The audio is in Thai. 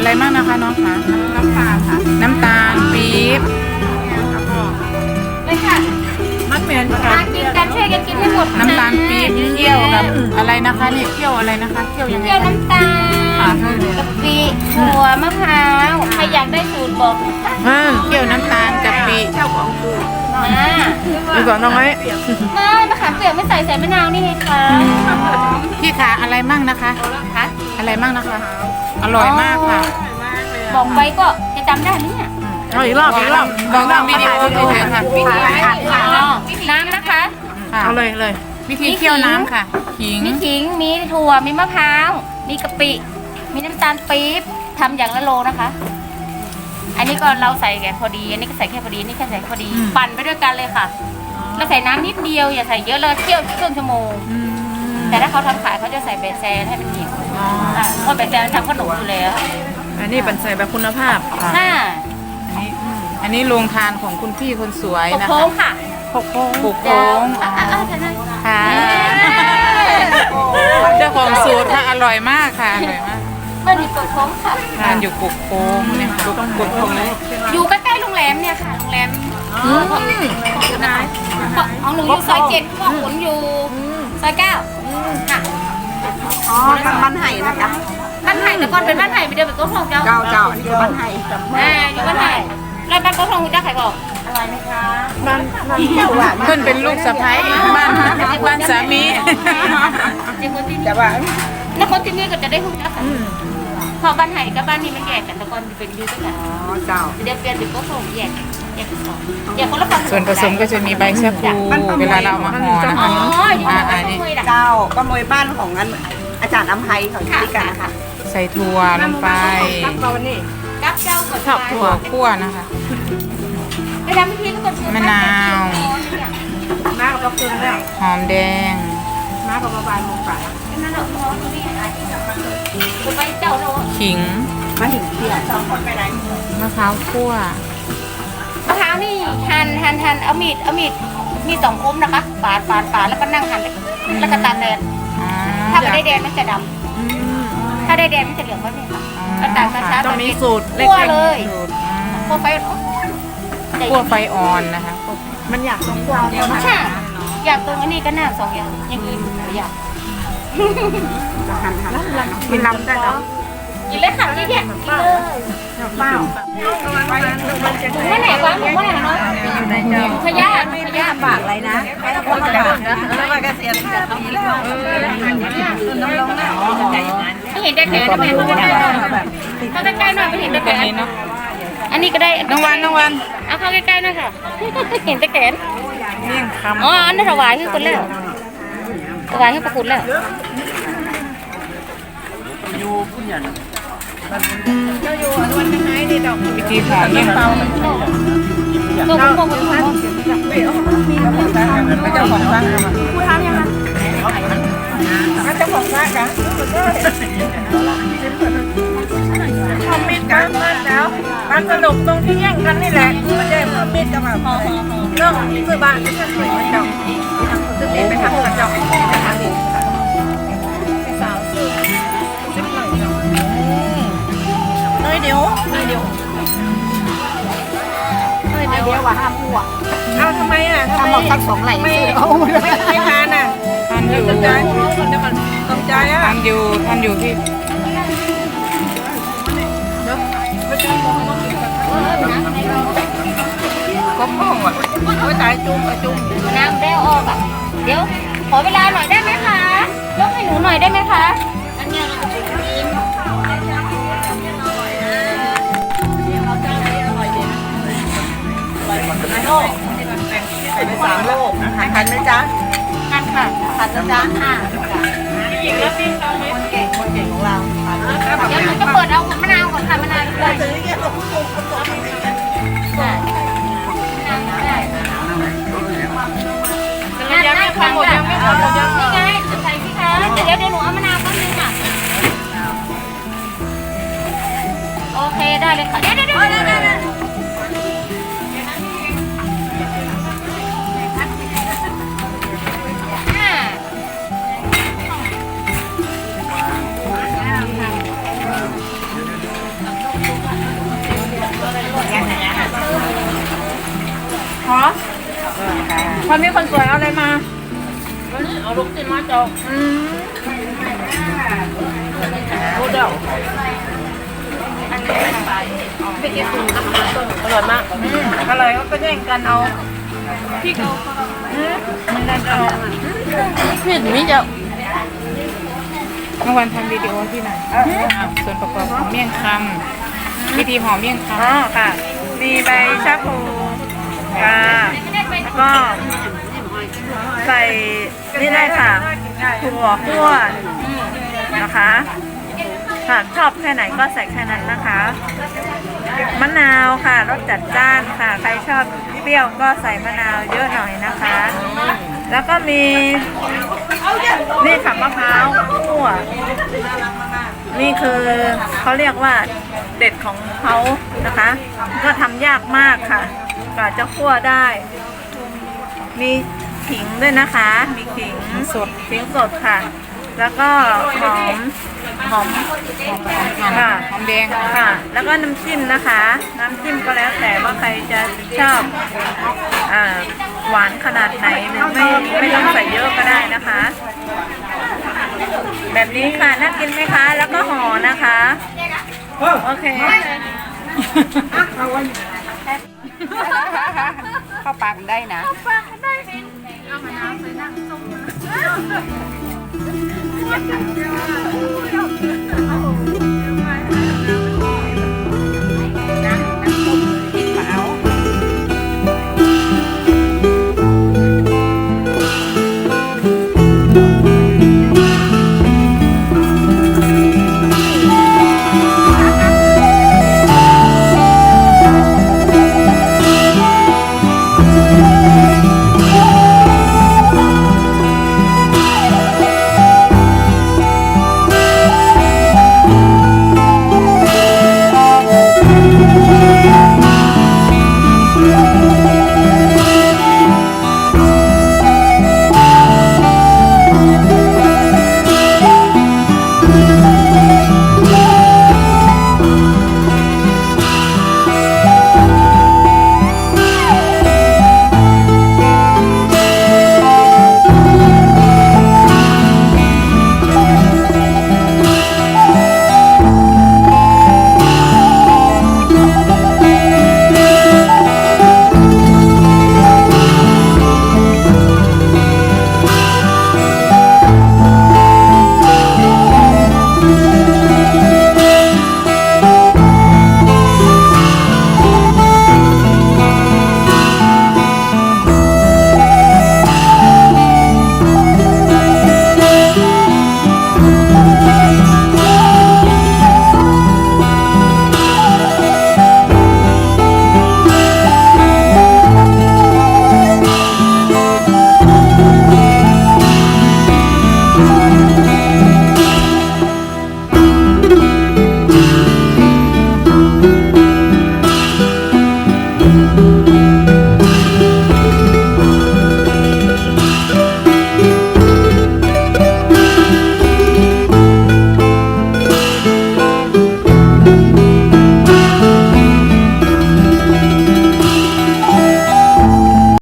อะไรมากนะคะน้องคะน้ำตาลค่ะน้ำตาลปี๊บเลยค่ะมันเหม็นมากินกันช่วย กันกินให้หมดน้ำตาลปี๊บเคี่ยวกับอะไรนะคะนี่เคี่ยวอะไรนะคะเคี่ยวยังไงเคี่ยวน้ำตาลกะปิถั่วมะพร้าวใครอยากได้สูตรบอกนะคะเคี่ยวน้ำตาลกับปีเจ้าของกูมาดูก่อนน้องไอ้ไม่มะขามเปียกไม่ใส่ใส่มะนาวนี่ไงคะพี่ขาอะไรมั่งนะคะคะอะไรมั่งนะคะ อร่อยมากค่ะ บอกไปก็จะจำได้หรือเนี่ยอีกรอบอีกรอบบอกวิดีโอดูค่ะอ๋อน้ำนะคะ ค่ะเอาเลยเลย วิธีเคี่ยวน้ำค่ะ ขิง มีขิง มีถั่ว มีมะพร้าว มีกะปิ มีน้ำตาลปี๊บทำอย่างละโลนะคะ อันนี้ก็เราใส่แค่พอดี อันนี้ก็ใส่แค่พอดี อันนี่แค่ใส่พอดีปั่นไปด้วยกันเลยค่ะ เราใส่น้ำนิดเดียวอย่าใส่เยอะเลยเคี่ยวครึ่งชั่วโมง อืมแต่ถ้าเขาทำขายเขาจะใส่เบสแซนให้มันเหนียวอ๋ออะเพราะเบสแซนมันทำขนมอยู่แล้วอันนี้เป็นใส่แบบคุณภาพค่ะอันนี้โรงทานของคุณพี่คนสวยปกนะโค้คะงค่ะ ปกโค้งปกโค้งอะอะอะใช่ไหมค่ะเจ้าของสูตรค่ะอร่อยมากค่ะอร่อยมากมันอยู่ปกโค้งค่ะทานอยู่ปกโค้งเนี่ยค่ะต้องปกโค้งเลยอยู่ใกล้ๆโรงแรมเนี่ยค่ะโรงแรมของนายของหนูอยู่ซอยเจ็ดพ่อขุนอยู่ซอยเก้าค่ะอ๋อทางบ้านไห่นะคะบ้านไห่แต่ก่อนเป็นบ้านไห่ไปเดินไปโต๊ะทองเจ้าเจ้าเจ้านี่คือบ้านไห่อ่าอยู่บ้านไห่แล้วบ้านโต๊ะทองคุณเจ้าใครบอก บ้านบ้านตัวเพื่อนเป็นลูกสะใภ้บ้านบ้านสามีจริงคนที่แต่ว่าแล้วคนที่นี่ก็จะได้หุ้นแล้วค่ะพอบ้านไห่กับบ้านนี้มันแยกกันแต่ก่อนเป็นอยูด้วยกันอ๋อเจ้าเดี๋ยวเปลี่ยนเป็นโต๊ะทองแยกกันแยกเป็นสองแยกคนละฝั่งส่วนผสมก็จะมีใบชะพูเวลาเราเอามาห่อนะอ๋อคะอยู่อ่าบ้าอันนนี้คุยดักเจ้าก็มวยบ้านของอันอาจารย์อำไพเขาอยู่ด้วยกันนะคะใส่ถั่วลงไปเราวันนี้กับเจ้าก่อนชอบถั่ถั่วคั่วนะคะ มะนาว มากับเราคืนแล้วหอมแดง มากับเราบานมุงป่านั่นแหละน้องนี่ไปเจ้าเนาะขิงมาถึงเที่ยงสองคนไปไหนมะพร้าวคั่วมะพร้าวนี่หั่นหั่นหั่นเอามีดเอามีดมีดสองคมนะคะปาดปาดปาดแล้วก็นั่งหั่นแล้วก็ตากแดดอ๋อถ้าไม่ได้แดดมันจะดำถ้าได้แดดมันจะเหลืองแบบนี้ค่ะแล้วตากช้าๆต้องมีสูตรเล็คั่วกเลยสูตรอ่าคั่วไฟ คั่วไฟอ่อนนะคะคั่วๆมันอยากต้องกวางเดียวนะค่ะอยากตรงอันนี้ก็น้ำสองอย่างอย่างอื่นอยากหันหันกินลำได้แล้วกินเลยค่ะที่เนี่ยกินเลยเปล่าถุงว่าไหนวะถุงว่าไหนเนาะขยะขยะฝากอะไรนะไม่ต้องฝากนะแล้วมาเกษียณจะปีแล้วน้ำลงนะไม่เห็นแต่แขนไม่เห็นแต่แขนเข้าใกล้ๆหน่อยไม่เห็นแต่แขตัวนนี้เนาะ อันนี้ก็ได้น้องวันน้องวันเอาเข้าใกล้ๆหน่อยค่ะ เห็นแต่แขนเมี่ยงคำอ๋ออันนั้นถวายให้คนแล้วถวายให้ประคุณแล้ววิธีห่อเมี่ยงคตัวคุณพ่อคุณพ่อเจ้าของร้านผู้ทำยังไงเจ้าของร้านกันคอ มันแล้วมันสนุกตรงที่แย่งกันนี่แหละไม่ใช่คอมมิตกันแบบเรื่องซื้อบ้านไม่ใช่สวยมันจังซื้อตีไปทำกระจกเนยเดียวเนยเดียวเนยเดียวว่าห้ามพูดเอาทำไมอะทำไมทำหมดทั้งสองไหล่ไม่ไม่ทานอะทานอยู่สนใจเดี๋ยวก่อนสนใจอะทานอยู่ทานอยู่พี่ ก็พ่องอะโอ้ยตายจุ่มอะจุ่มน้ำได้ออกอะ เดี๋ยว ขอเวลาหน่อยได้ไหมคะยกให้หนูหน่อยได้ไหมคะ อันเนี้ยเราจะกินใส่ไปสามโลกหันทันไหมจ๊ะทันค่ะทันนะจ๊ะค่ะคนเก่งคนเก่งของเราทันเดี๋ยวหนูจะเปิดเอามะนาวก่อน ค่ะมะนาวด้วยซื้อเนี่ยเราพูดตรงตรงค่ะมะนาวได้ยังไม่หมดยังไม่หมดยัง ขอพอมีคนสวยเอาอะไรมาเอาลูกชิ้นมาจอกอืมดูเดี๋ยวอร่อยมากอืมอร่อยก็แย่งกันเอาพี่เขาอืมมันนั่นเอาพี่มีเจ้าเมื่อวันทำวิดีโอที่ไหนอะส่วนประกอบของเมี่ยงคำวิธีห่อเมี่ยงคอ๋อค่ะ มีใบชะพู ค่ะแล้วก็ใส่นี่ได้ค่ะถั่วคั่วนะคะค่ะชอบแค่ไหนก็ใส่แค่นั้นนะคะ มะนาวค่ะรสจัดจ้านค่ะ ใครชอบเปรี้ยวก็ใส่มะนาวเยอะหน่อยนะคะ แล้วก็มีนี่ค่ะมะพร้าวคั่วนี่คือเขาเรียกว่าเด็ดของเขานะคะ ก็ทำยากมากค่ะ กว่าจะคั่วได้ มีขิงด้วยนะคะ มีขิงำสดขิงสดค่ะ แล้วก็หอมหอมหอมหอมค่ะหอมแดงค่ะ แล้วก็น้ำจิ้มนะคะ น้ำจิ้มก็แล้วแต่ว่าใครจะชอบอ่าหวานขนาดไหนหรือไม่ไม่ต้องใส่เยอะก็ได้นะคะ แบบนี้ค่ะน่ากินไหมคะ แล้วก็ห่อนะคะ โอเค เข้าปากได้นะ เ